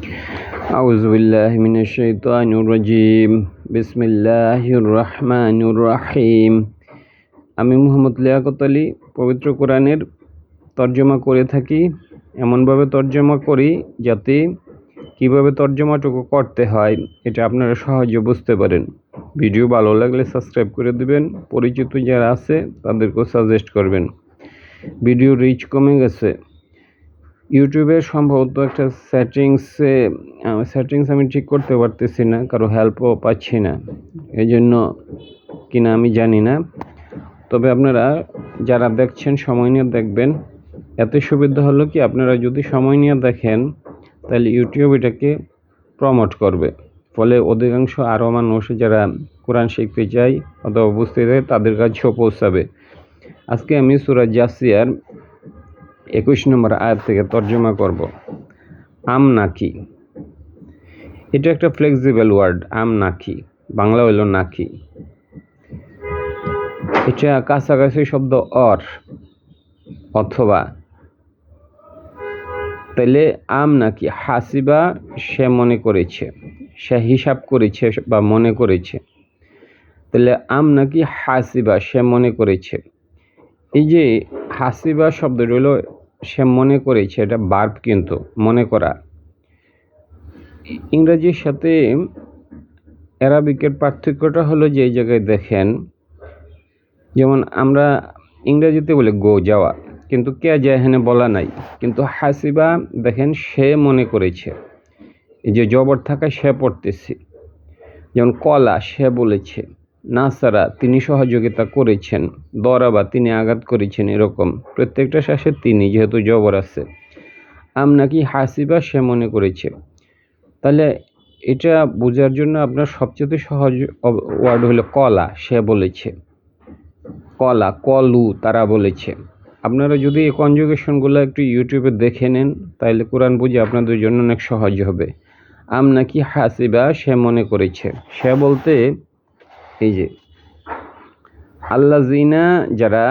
أعوذ بالله من الشيطان الرجيم بسم الله الرحمن الرحيم আমি মোহাম্মদ লিয়াকত আলী পবিত্র কোরআনের তর্জমা করে থাকি এমনভাবে তর্জমা করি যাতে কিভাবে তর্জমাটুকু করতে হয় এটা আপনারা সহজে বুঝতে পারেন ভিডিও ভালো লাগলে সাবস্ক্রাইব করে দিবেন পরিচিত যারা আছে তাদেরকেও সাজেস্ট করবেন ভিডিও রিচ কমে গেছে ইউটিউবে সম্ভবত একটা সেটিংসে সেটিংস আমি ঠিক করতে পারতেছি না, কারও হেল্পও পাচ্ছি না এই জন্য কিনা আমি জানি না। তবে আপনারা যারা দেখছেন, সময় নিয়ে দেখবেন, এত সুবিধা হলো কি, আপনারা যদি সময় নিয়ে দেখেন, তাহলে ইউটিউব এটাকে প্রমোট করবে। ফলে অধিকাংশ আরও মানুষ যারা কোরআন শিখতে চায় অথবা বুঝতে চায় তাদের কাছেও পৌঁছাবে। আজকে আমি সুরাজ জাসিয়ার একুশ নম্বর আয়াত থেকে তর্জমা করব। আম নাকি এটা একটা ফ্লেক্সিবল ওয়ার্ড আম নাকি বাংলা হইল নাকি এটা কাছাকাছি শব্দ অর, অথবা। তাহলে আম নাকি হাসিবা সে মনে করেছে, সে হিসাব করেছে বা মনে করেছে। তাহলে আম নাকি হাসিবা সে মনে করেছে। এই যে হাসিবা শব্দটি হলো সে মনে করেছে, এটা বার্ব কিন্তু, মনে করা। ইংরাজির সাথে অ্যারাবিকের পার্থক্যটা হলো যে জায়গায় দেখেন, যেমন আমরা ইংরেজিতে বলে গো যাওয়া। কিন্তু কে যায় এখানে বলা নাই। কিন্তু হাসিবা, দেখেন, সে মনে করেছে। যে, জবর থাকা সে পড়তেছে। যেমন কলা, সে বলেছে। নাসারা, তিনি সহযোগিতা করেছেন। দরাবা, তিনি আঘাত করেছেন এরকম। প্রত্যেকটা শ্বাসে তিনি, যেহেতু জবর আছে। আম নাকি হাসিবা সে মনে করেছে। তাহলে এটা বোঝার জন্য আপনার সবচেয়ে সহজ ওয়ার্ড হলো কলা, সে বলেছে। কলা, কলু, তারা বলেছে। আপনারা যদি এই কনজুগেশনগুলো একটু ইউটিউবে দেখে নেন, তাহলে কোরআন বুঝে আপনাদের জন্য অনেক সহজ হবে। আম নাকি হাসিবা সে মনে করেছে। সে বলতে এই যে আল্লাহ জিনা যারা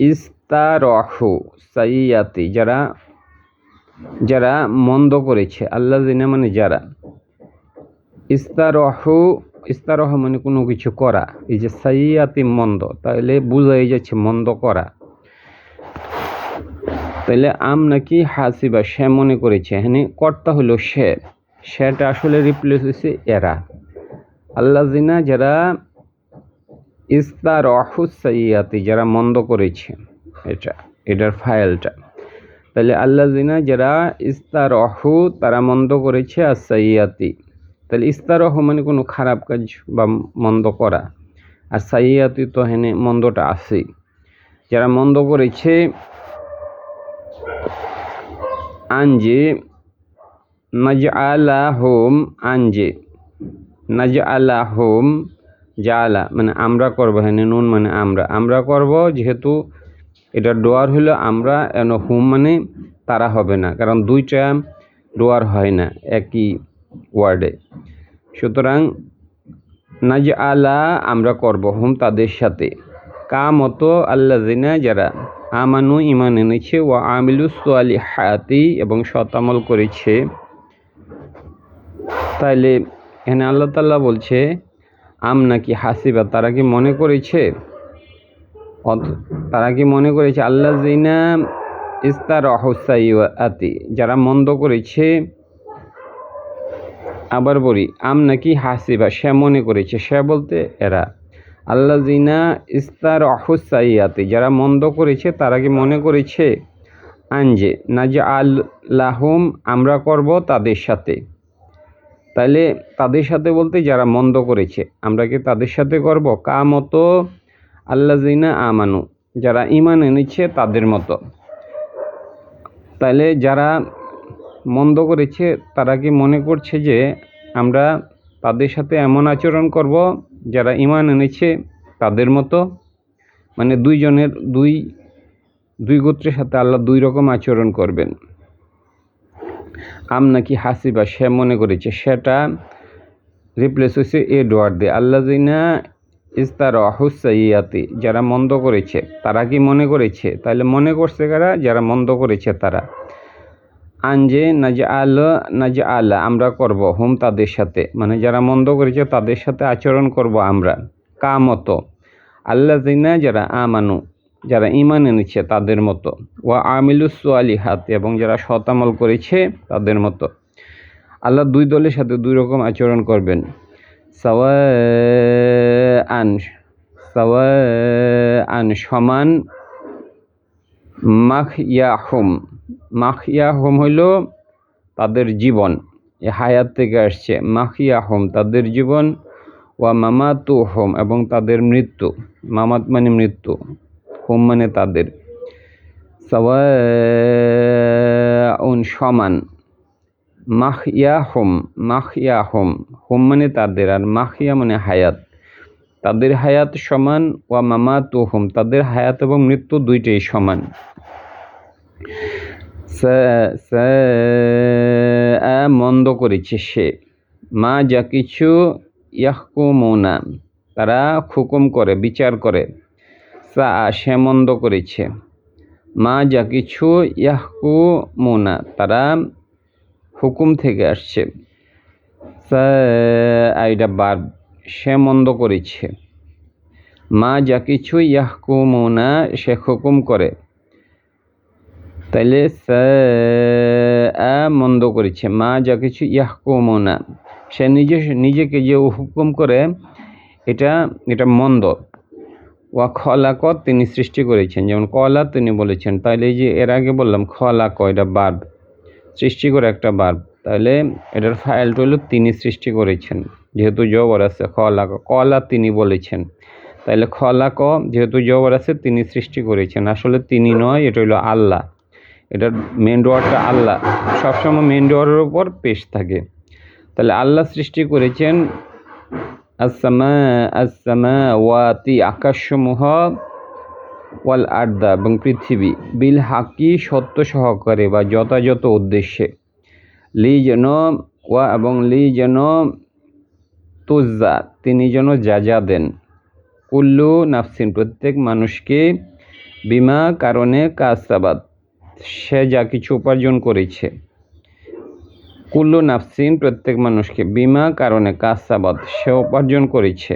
ইস্তারহু সাইয়াতি, যারা যারা মন্দ করেছে আল্লাহ জিনা মানে যারা ইস্তারহু ইস্তারহ মানে কোনো কিছু করা, এই যে সাইয়াতি মন্দ তাহলে বোঝাই যাচ্ছে মন্দ করা। তাহলে আম নাকি হাসিবা সে মনে করেছে এখানে কর্তা হলো সে, সেটা আসলে রিপ্লেস হয়েছে এরা। আল্লাহ জিনা যারা ইস্তার অহুসাইয়াতি যারা মন্দ করেছে, এটা, এটার ফাইলটা। তাহলে আল্লাহ জিনা যারা ইস্তার অহু তারা মন্দ করেছে, আর সাইয়াতি তাহলে ইস্তার ইস্তারহ মানে কোনো খারাপ কাজ বা মন্দ করা। আর সাইয়াতি তো হেনে মন্দটা আছেই যারা মন্দ করেছে আঞ্জে নজ আলা হোম আঞ্জে নজ আলা হোম জালা মানে আমরা করব হেনে নুন মানে আমরা। আমরা করব যেহেতু এটা ডোয়ার হলো আমরা, এন হুম মানে তারা হবে না, কারণ দুইটা ডোয়ার হয় না, একই ওয়ার্ডে। সুতরাং নাজ আলা আমরা করব হুম তাদের সাথে। কা মতো আল্লাজিনা যারা আমানু ইমান এনেছে ও আমিলু সোয়ালি হায়াতি এবং শতামল করেছে, তাইলে এখানে আল্লাহ তাল্লাহ বলছে, আম নাকি হাসিবা, তারা কি মনে করেছে? তারা কি মনে করেছে? আল্লাহ জিনা ইস্তার আতি যারা মন্দ করেছে। আবার বলি, আম নাকি হাসিবা, সে মনে করেছে? সে বলতে, এরা। আল্লাহ জিনা ইস্তার আতি যারা মন্দ করেছে, তারা কি মনে করেছে? আনজে না যে আল্লাহম আমরা করব তাদের সাথে। তাহলে তাদের সাথে বলতে যারা মন্দ করেছে, আমরা কি তাদের সাথে করব? কা মতো আল্লাহ জিনা আমানু, যারা ইমান এনেছে তাদের মতো। তাহলে যারা মন্দ করেছে, তারা কি মনে করছে যে আমরা তাদের সাথে এমন আচরণ করব, যারা ইমান এনেছে তাদের মতো? মানে দুইজনের দুই দুই গোত্রের সাথে আল্লাহ দুই রকম আচরণ করবেন। আম নাকি হাসিবা, সে মনে করেছে। সেটা রিপ্লেস হয়েছে এ ডোয়ার দিয়ে আল্লাহ জিনা ইস্তার অহুসাইয়াতি যারা মন্দ করেছে, তারা কি মনে করেছে? তাহলে মনে করছে কারা? যারা মন্দ করেছে তারা। আনজে নাজ আল নাজ আল্লাহ আমরা করব হুম তাদের সাথে। মানে যারা মন্দ করেছে তাদের সাথে আচরণ করব আমরা। কা মতো আল্লাহ জিনা যারা আমানু যারা ইমান এনেছে তাদের মতো। ওয়া আমিলুস হাত এবং যারা শতামল করেছে তাদের মতো। আল্লাহ দুই দলের সাথে দুই রকম আচরণ করবেন। সাওয়া আন সাওয়া আন সমান মাখ ইয়াহুম মাখ ইয়াহুম হইল তাদের জীবন। এ হায়াত থেকে আসছে। মাখ ইয়াহুম তাদের জীবন। ওয়া মামাতু হোম এবং তাদের মৃত্যু। মামাত মানে মৃত্যু। হোম মানে তাদের। সাওয়াউন সমান মাখিয়া হোম মাখিয়া হোম হোম মানে তাদের আর মাখিয়া মানে হায়াত। তাদের হায়াত সমান ওয়া মামাতু হোম তাদের হায়াত এবং মৃত্যু দুইটাই সমান। মন্দ করেছে সে। মা যা কিছু ইয়াহকুমোনা, তারা হুকুম করে, বিচার করে। সা মন্দ করেছে। মা যা কিছু ইয়াহকু মোনা তারা হুকুম থেকে আসছে। আইডা বার, সে মন্দ করেছে। মা যা কিছু ইয়াহকু মোনা সে হুকুম করে। তাইলে মন্দ করেছে। মা যা কিছু ইয়াহকু মোনা সে নিজে, নিজেকে যে হুকুম করে, এটা এটা মন্দ। ওয়া খলাক তিনি সৃষ্টি করেছেন। যেমন কলা তিনি বলেছেন। তাহলে এই যে এর আগে বললাম খলাক এটা বার্ব। সৃষ্টি করে একটা বার্ব। তাহলে এটার ফাইলটা হলো তিনি সৃষ্টি করেছেন। যেহেতু জবর আছে, খলাক, কলা তিনি বলেছেন। তাহলে খলাক, যেহেতু জবর আছে, তিনি সৃষ্টি করেছেন। আসলে তিনি নয়, এটা হলো আল্লাহ। এটার মেন ডোয়ারটা আল্লাহ। সবসময় মেন ডোয়ারের উপর পেশ থাকে। তাহলে আল্লাহ সৃষ্টি করেছেন আসামা আসামা ওয়াতি আকাশসমূহ, ওয়াল আর্দা, এবং পৃথিবী। বিল হাকি সত্য সহকারে বা যথাযথ উদ্দেশ্যে। লি যেন ওয়া এবং লি যেন তুজা তিনি যেন যা যা দেন। কুল্লু নাফসিন, প্রত্যেক মানুষকে বিমা কারণে কাসাবাদ সে যা কিছু উপার্জন করেছে। কুল্লু নাফসিন প্রত্যেক মানুষকে বিমা কারণে কাসাবাদ সে উপার্জন করেছে।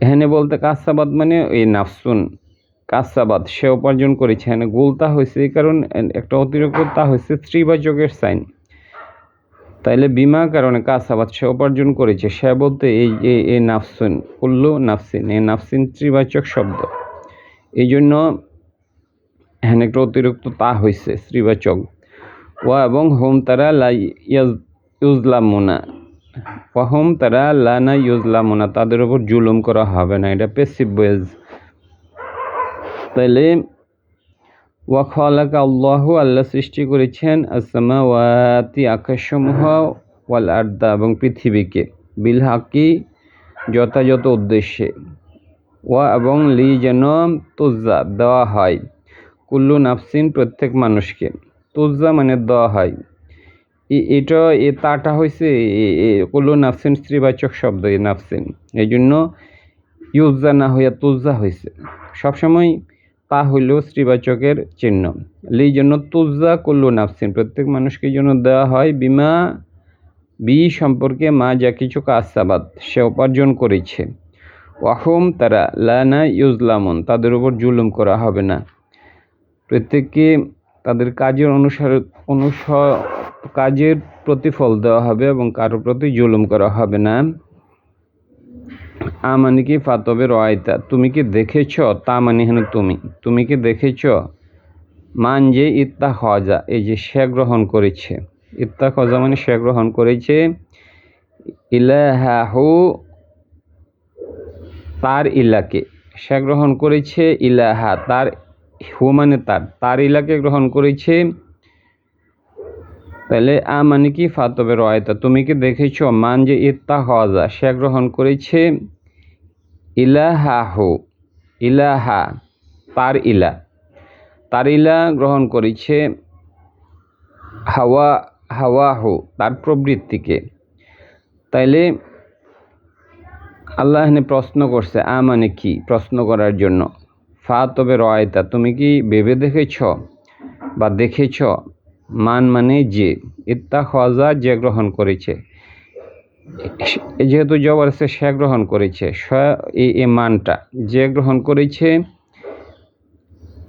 এখানে বলতে কাসাবাদ মানে এই নাফসুন কাসাবাদ সে উপার্জন করেছে। এখানে গুলতা হয়েছে এই কারণ, একটা অতিরিক্ত তা হয়েছে ত্রিবাচকের সাইন। তাইলে বিমা কারণে কাসাবাদ সে উপার্জন করেছে। সে বলতে এই এই নাফসুন, কুল্লু নাফসিন এই নাফসিন ত্রিবাচক শব্দ। এই জন্য এখানে একটা অতিরিক্ত তা হয়েছে ত্রিবাচক ওয়া এবং হোম তারা লা ইউজলামুনা। ওয়া হোম তারা লানা ইউজলামুনা। তাদের উপর জুলুম করা হবে না। এটা পেসিভ বয়েজ তাইলে ওয়া খালাকা আল্লাহ আল্লাহ সৃষ্টি করেছেন আসামা ওয়াতি আকাশসমূহ ওয়াল আর্দা এবং পৃথিবীকে বিল হাকি যথাযথ উদ্দেশ্যে। ওয়া এবং লি যেন তোজা দেওয়া হয়। কুল্লু নাফসিন প্রত্যেক মানুষকে। তোজা মানে দেওয়া হয়। এটা, এ তাটা হয়েছে কুল্লু নাফসিন স্ত্রীবাচক শব্দ, এ নাফসিন। এই জন্য ইউজা না হইয়া তুজা হয়েছে সবসময় তা হইল স্ত্রীবাচকের চিহ্ন। লি জন্য তুজা কুল্লু নাফসিন। প্রত্যেক মানুষকে জন্য দেওয়া হয়, বিমা, বি সম্পর্কে মা যা কিছু কাসাবাদ সে উপার্জন করেছে। ওয়াহুম তারা লানা ইউজলামন, তাদের উপর জুলুম করা হবে না। প্রত্যেককে তাদের কাজের অনুসারে, অনুস, কাজের প্রতিফল দেওয়া হবে এবং কারও প্রতি জুলুম করা হবে না। আমানি কি ফাতবে রয়তা? তুমি কি দেখেছ? তা মানে হেন তুমি। তুমি কি দেখেছ? মান যে ইত্তা খজা, এই যে সে গ্রহণ করেছে। ইত্তা খজা মানে সে গ্রহণ করেছে। ইলাহু তার ইলাকে। সে গ্রহণ করেছে ইলাহা, তার হু মানে তার তার ইলাকে গ্রহণ করেছে। তাহলে আ মানে কি ফাতবে রয়তা? তুমি কি দেখেছ মান যে ইত্তা হওয়া সে গ্রহণ করেছে? ইলাহাহু, ইলাহা, তার ইলা। তার ইলা গ্রহণ করেছে হাওয়া হাওয়া হো তার প্রবৃত্তিকে। তাইলে আল্লাহ প্রশ্ন করছে আ মানে কি প্রশ্ন করার জন্য? ফা, তবে রয়তা তুমি কি ভেবে দেখেছ বা দেখেছ? মান মানে যে। ইত্তা খজা যে গ্রহণ করেছে। যেহেতু জবর আছে, সে গ্রহণ করেছে। স এই মানটা। যে গ্রহণ করেছে,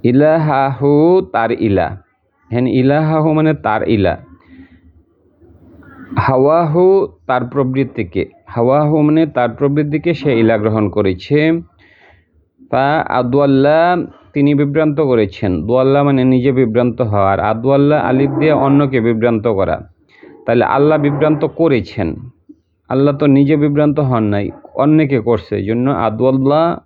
ইলাহাহু তার ইলা। হ্যাঁ ইলাহাহু মানে তার ইলা। হাওয়াহু তার প্রবৃত্তিকে। হাওয়াহু মানে তার প্রবৃত্তিকে সে ইলা গ্রহণ করেছে। তা আদুয়াল্লাহ তিনি বিভ্রান্ত করেছেন। দোয়াল্লাহ মানে নিজে বিভ্রান্ত হওয়া আর আদুয়াল্লাহ আলিফ দিয়ে অন্যকে বিভ্রান্ত করা। তাহলে আল্লাহ বিভ্রান্ত করেছেন। আল্লাহ তো নিজে বিভ্রান্ত হন নাই, অন্যকে করছে। এই জন্য আদুয়াল্লাহ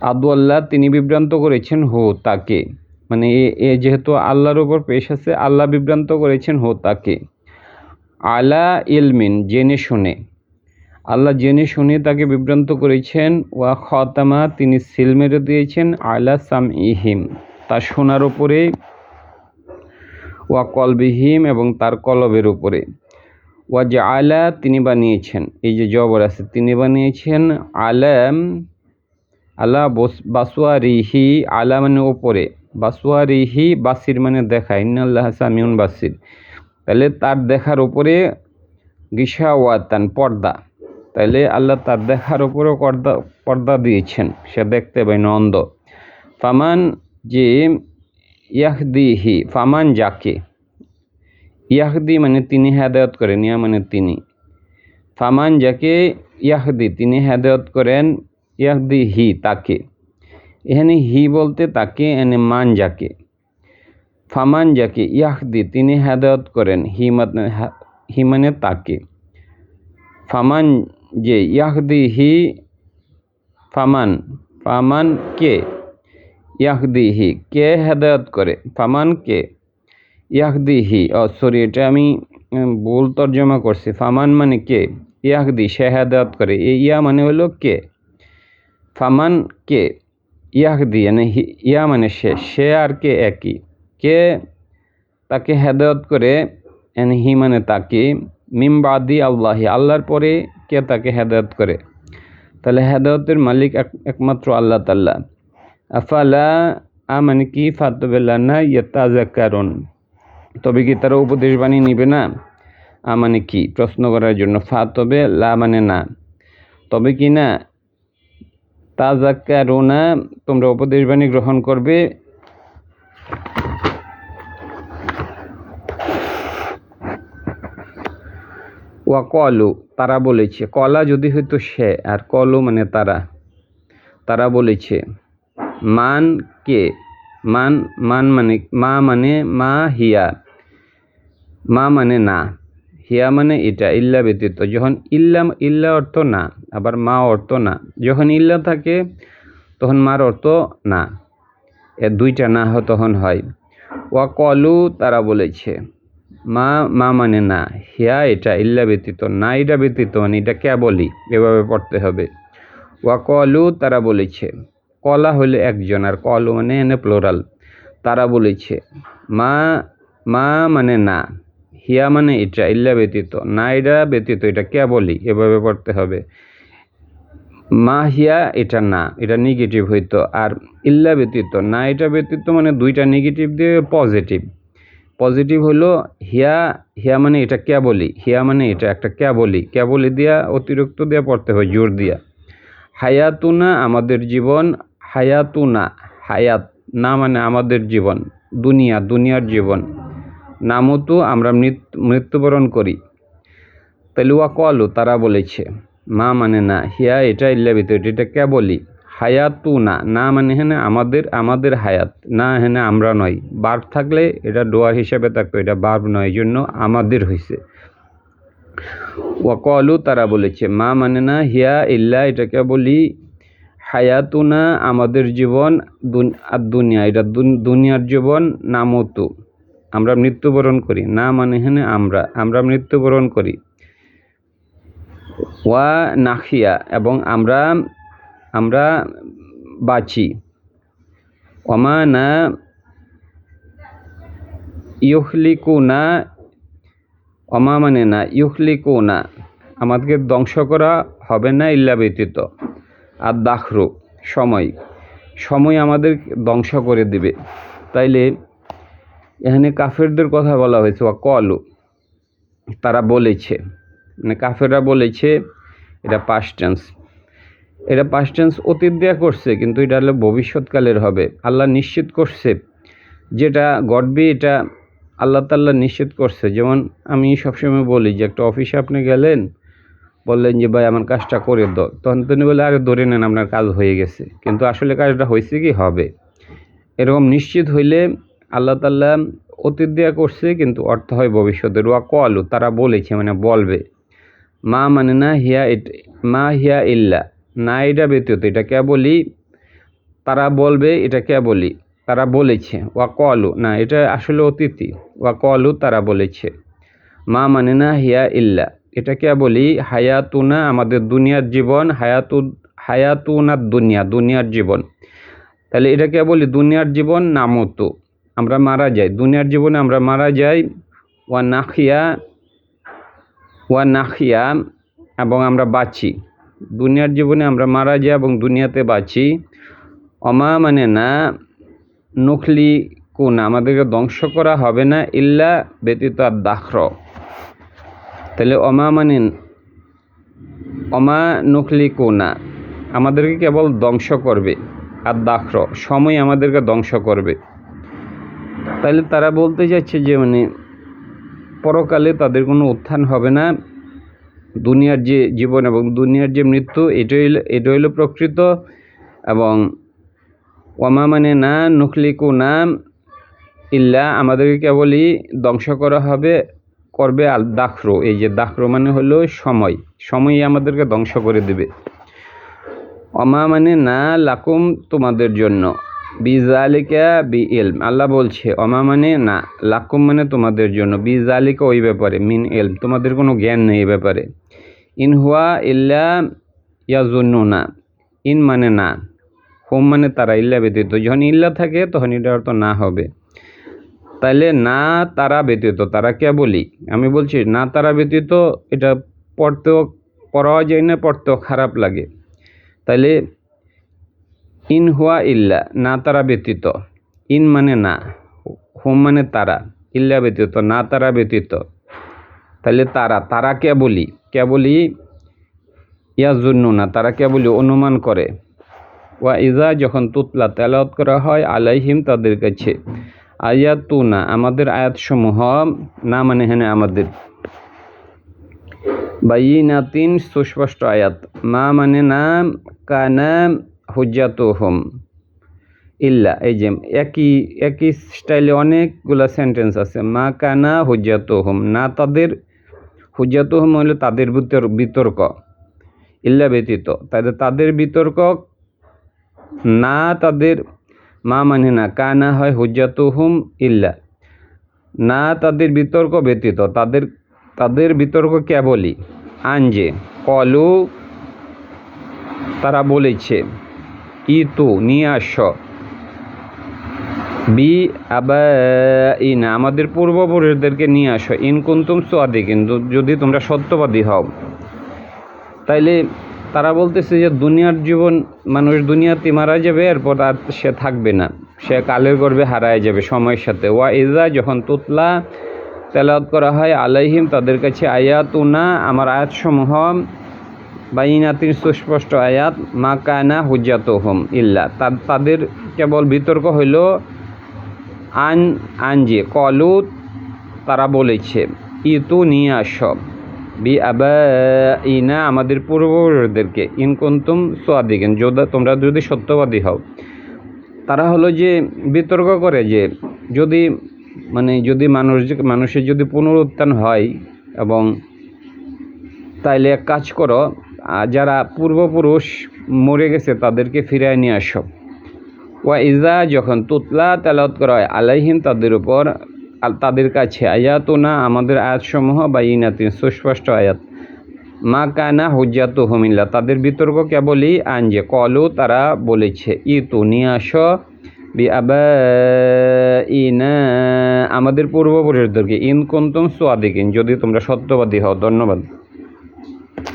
আদুয়াল্লাহ তিনি বিভ্রান্ত করেছেন হো তাকে। মানে এ- যেহেতু আল্লাহর উপর পেশ আছে, আল্লাহ বিভ্রান্ত করেছেন হো তাকে। আলা ইলমিন, জেনে শুনে। আল্লাহ জেনে শুনে তাকে বিভ্রান্ত করেছেন। ওয়া খতামা, তিনি সিল মেরে দিয়েছেন আলা সাম ইহিম তার শোনার উপরে। ওয়া কলবিহিম এবং তার কলবের উপরে। ওয়া যে আলা তিনি বানিয়েছেন। এই যে জবর আছে, তিনি বানিয়েছেন আলাম, আলা বস বাসুয়ারিহি আলা মানে ওপরে বাসুয়ারিহি বাসির মানে দেখা। ইন্নাল্লাহ সামিউন বাসির। তাহলে তার দেখার উপরে গিসাওয়াতান পর্দা। তাহলে আল্লাহ তার দেখার উপরেও পর্দা পর্দা দিয়েছেন। সে দেখতে পাই না অন্ধ। ফামান যে ইয়াহদিহি, ফামান যাকে। ইয়াহদি মানে তিনি হেদায়ত করেন, ইয়া মানে তিনি। ফামান যাকে, ইয়াহদি, তিনি হেদায়ত করেন ইয়াহদি হি তাকে। এখানে হি বলতে তাকে এনে মান যাকে। ফামান যাকে, ইয়াহদি, তিনি হেদায়ত করেন, হি মানে হি মানে তাকে। ফামান যে ইয়াহদি হি ফামান ফামান কে? ইয়াহদি হি কে হেদায়ত করে? ফামান কে? ইয়াহদি হি, ও সরি, এটা আমি ভুল তর্জমা করছি। ফামান মানে কে? ইয়াহদি, সে হেদায়ত করে। ইয়া মানে হলো কে? ফামান কে? ইয়াহদি মানে ইয়া মানে সে। সে আর কে একই? কে তাকে হেদায়ত করে, এন হি মানে তাকে মিমবাদি আল্লাহি, আল্লাহর পরে কে তাকে হেদায়ত করে? তাহলে হেদায়তের মালিক এক, একমাত্র আল্লাহ তাল্লাহ আফালা আ মানে কি ফাতবেলা না ইয়তাজা কারণ তবে কি তারা উপদেশ বাণী নিবে না? আ মানে কি? প্রশ্ন করার জন্য ফা তবে লা মানে না। তবে কি না? তাজাক্কারুনা তোমরা উপদেশ বাণী গ্রহণ করবে? ওয়া কলু, তারা বলেছে, কলা যদি হইতো সে, আর কলু মানে তারা তারা বলেছে, মান কে, মান মান মানে মা মানে মা হিয়া, মা মানে না, হিয়া মানে এটা, ইল্লা ব্যতীত, যখন ইল্লা ইল্লা অর্থ না, আবার মা অর্থ না, যখন ইল্লা থাকে, তখন মার অর্থ না, এ দুইটা না তখন হয়, ওয়া কলু তারা বলেছে মা মা মানে না। হিয়া এটা, ইল্লা ব্যতীত না, এটা ব্যতীত মানে এটা কে বলি এভাবে পড়তে হবে। ওয়া কলু, তারা বলেছে, কলা হলে একজন, আর কলু মানে এনে প্লোরাল তারা বলেছে, মা মা মানে না, হিয়া মানে এটা, ইল্লা ব্যতীত, না এটা ব্যতীত, এটা কে বলি এভাবে পড়তে হবে। মা, হিয়া, এটা না, এটা নেগেটিভ হইতো, আর ইল্লা ব্যতীত, না এটা ব্যতীত মানে দুইটা নেগেটিভ দিয়ে পজিটিভ পজিটিভ হলো হিয়া হিয়া মানে এটা কে বলি? হিয়া মানে এটা একটা কে বলি? কে বলি দিয়া অতিরিক্ত দিয়া পড়তে হয়, জোর দিয়া। হায়াতুনা আমাদের জীবন, হায়াতুনা, হায়াত, না মানে আমাদের জীবন, দুনিয়া, দুনিয়ার জীবন। নামতো আমরা মৃত্যু মৃত্যুবরণ করি। তেলুয়া কলু তারা বলেছে। মা মানে না, হিয়া এটা ইল্লা ভিতর, এটা কে বলি? হায়াতু না না মানে হেনে আমাদের আমাদের হায়াত, না হেনে আমরা নয়। বার্ব থাকলে এটা ডোয়ার হিসাবে থাকতো, এটা বার্ব নয় জন্য আমাদের হয়েছে ওয়াকলু, তারা বলেছে, মা মানে না, হিয়া ইল্লা, এটাকে বলি হায়াতুনা, আমাদের জীবন দুনিয়া, এটা দুনিয়ার জীবন, নামতু। আমরা মৃত্যুবরণ করি, না মানে হেনে আমরা আমরা মৃত্যুবরণ করি। ওয়া নাখিয়া, এবং আমরা আমরা বাঁচি। ওমা না ইউহলিকু না অমা মানে না ইউহলিকু না আমাদেরকে ধ্বংস করা হবে না ইল্লা ব্যতীত। আর দাখরু, সময়। সময় আমাদের ধ্বংস করে দিবে। তাইলে এখানে কাফেরদের কথা বলা হয়েছে ওয়া কলু তারা বলেছে মানে কাফেররা বলেছে, এটা পাস্ট টেন্স এটা পাস্ট টেন্স অতীত দেয়া করছে, কিন্তু এটা হলো ভবিষ্যৎকালের হবে। আল্লাহ নিশ্চিত করছে। যেটা ঘটবে, এটা আল্লাহ তাল্লাহ নিশ্চিত করছে। যেমন আমি সবসময় বলি যে, একটা অফিসে আপনি গেলেন, বললেন যে, ভাই, আমার কাজটা করে দাও। তখন তিনি বলে আরে, ধরে নেন আপনার কাজ হয়ে গেছে। কিন্তু আসলে কাজটা হয়েছে কি? হবে। এরকম নিশ্চিত হইলে আল্লাহ তাল্লাহ অতীত দেওয়া করছে, কিন্তু অর্থ হয় ভবিষ্যতের। রুয়া কলু তারা বলেছে মানে বলবে, মা মানে না, হিয়া মা হিয়া ইল্লা। না, এটা ব্যতীত, এটা কেবলই তারা বলবে, এটা কেবলই তারা বলেছে। ওয়া কলু না, এটা আসলে অতিথি। ওয়া কলু তারা বলেছে। মা মানে না, হিয়া ইল্লা। এটা কে কেবলই হায়াতুনা, আমাদের দুনিয়ার জীবন, হায়াতু হায়াতুনার দুনিয়া, দুনিয়ার জীবন। তাহলে এটা কেবলই দুনিয়ার জীবন নামতো আমরা মারা যাই। দুনিয়ার জীবনে আমরা মারা যাই। ওয়া নাখিয়া ওয়া নাখিয়া, এবং আমরা বাঁচি। দুনিয়ার জীবনে আমরা মারা যাই এবং দুনিয়াতে বাঁচি। অমা মানে না নখলি কোন, আমাদেরকে ধ্বংস করা হবে না, ইল্লা ব্যতীত আর দাখ্র। তাহলে অমা মানে অমা নখলি কোনা, আমাদেরকে কেবল ধ্বংস করবে আর দাখ্র, সময় আমাদেরকে ধ্বংস করবে। তাহলে তারা বলতে চাচ্ছে যে মানে পরকালে তাদের কোনো উত্থান হবে না। দুনিয়ার যে জীবন এবং দুনিয়ার যে মৃত্যু, এটাই হলো এটা হইল প্রকৃত এবং ওয়ামা মানে না নুকলিকু না, ইল্লা আমাদেরকে কেবলই ধ্বংস করা হবে, করবে আল দাখরো। এই যে দাখরো মানে হলো সময়। সময়ই আমাদেরকে ধ্বংস করে দেবে। অমা মানে না, লাকুম তোমাদের জন্য। বিজালিকা বি ইলম আল্লাহ বলছে অমা মানে না, লাকুম মানে তোমাদের জন্য। বিজালিকা ওই ব্যাপারে, মিন ইলম। তোমাদের কোনো জ্ঞান নেই এই ব্যাপারে। ইন হুয়া ইল্লা ইয়াজুন্ন। না ইন মানে না। হোম মানে তারা, ইল্লা ব্যতীত। যখন ইল্লা থাকে, তখন এটা অর্থ না হবে। তাহলে না তারা ব্যতীত, তারা কে বলি? আমি বলছি, না তারা ব্যতীত এটা পড়তেও, পড়াও যায় না, পড়তেও খারাপ লাগে। তাহলে ইন হুয়া ইল্লা, না তারা ব্যতীত। ইন মানে না। হোম মানে তারা, ইল্লা ব্যতীত, না তারা ব্যতীত। তাহলে তারা তারা কে বলি? কে বলি জন্য না তারা কে বলি অনুমান করে। ওয়া ইজা যখন তুতলা তেলাওয়াত করা হয় আলাইহিম তাদের কাছে আয়াত তু না আমাদের আয়াতসমূহ, না মানে হেনে আমাদের। বাইনাতিন, সুস্পষ্ট আয়াত, মা মানে না, কানা হোম ইল্লা, এই যে একই একই স্টাইলে অনেকগুলো সেন্টেন্স আছে, মা কানা হোম না তাদের হুজাত হোম হলে তাদের বিতর্ক। ইল্লা ব্যতীত। তাদের তাদের বিতর্ক না, তাদের মা মানে না। কানা হয় হুজাত হুম ইল্লা। না, তাদের বিতর্ক ব্যতীত। তাদের তাদের বিতর্ক কেবলই। আঞ্জে কলু তারা বলেছে ই তু নিয়ে আস বি ইনা আমাদের পূর্বপুরুষদেরকে নিয়ে আসো। ইন কুন্তুম সোয়াদি কিন্তু যদি তোমরা সত্যবাদী হও। তাইলে তারা বলতেছে যে দুনিয়ার জীবন মানুষ দুনিয়াতে মারা যাবে, এরপর আর সে থাকবে না। সে কালের গর্বে হারায় যাবে সময়ের সাথে। ওয়া ইজা যখন তুতলা তেলাওয়াত করা হয় আলাইহিম, তাদের কাছে আয়াত আয়াতুনা, আমার আয়াতসমূহ বাইনাতির সুস্পষ্ট আয়াত, মা কায়না হুজাত হোম ইল্লা তাদের কেবল বিতর্ক হইল আন, আনজে কলু তারা বলেছে, ইতু নিয়ে আস বি ইনা আমাদের পূর্বপুরুষদেরকে ইনকুন্তুম সোয়াদিকেন যোদা, তোমরা যদি সত্যবাদী হও। তারা হলো যে, বিতর্ক করে যে, যদি মানে যদি মানুষ, মানুষের যদি পুনরুত্থান হয় এবং তাইলে এক কাজ করো যারা পূর্বপুরুষ মরে গেছে, তাদেরকে ফিরিয়ে নিয়ে আসো। ওয়া ইজা যখন তুতলা তেলাওত করা হয় আলাইহিম, তাদের উপর তাদের কাছে আয়াতনা, আমাদের আয়াতসমূহ বা ইনাতিন সুস্পষ্ট আয়াত। মা কানা হুজাত হুমিল্লা তাদের বিতর্ক কেবলই আন যে, কলু তারা বলেছে ই তু নিয়ে আসো বি ইনা আমাদের পূর্বপুরুষদেরকে, ইন কুন্তম সোয়াদিকিন, যদি তোমরা সত্যবাদী হও, ধন্যবাদ।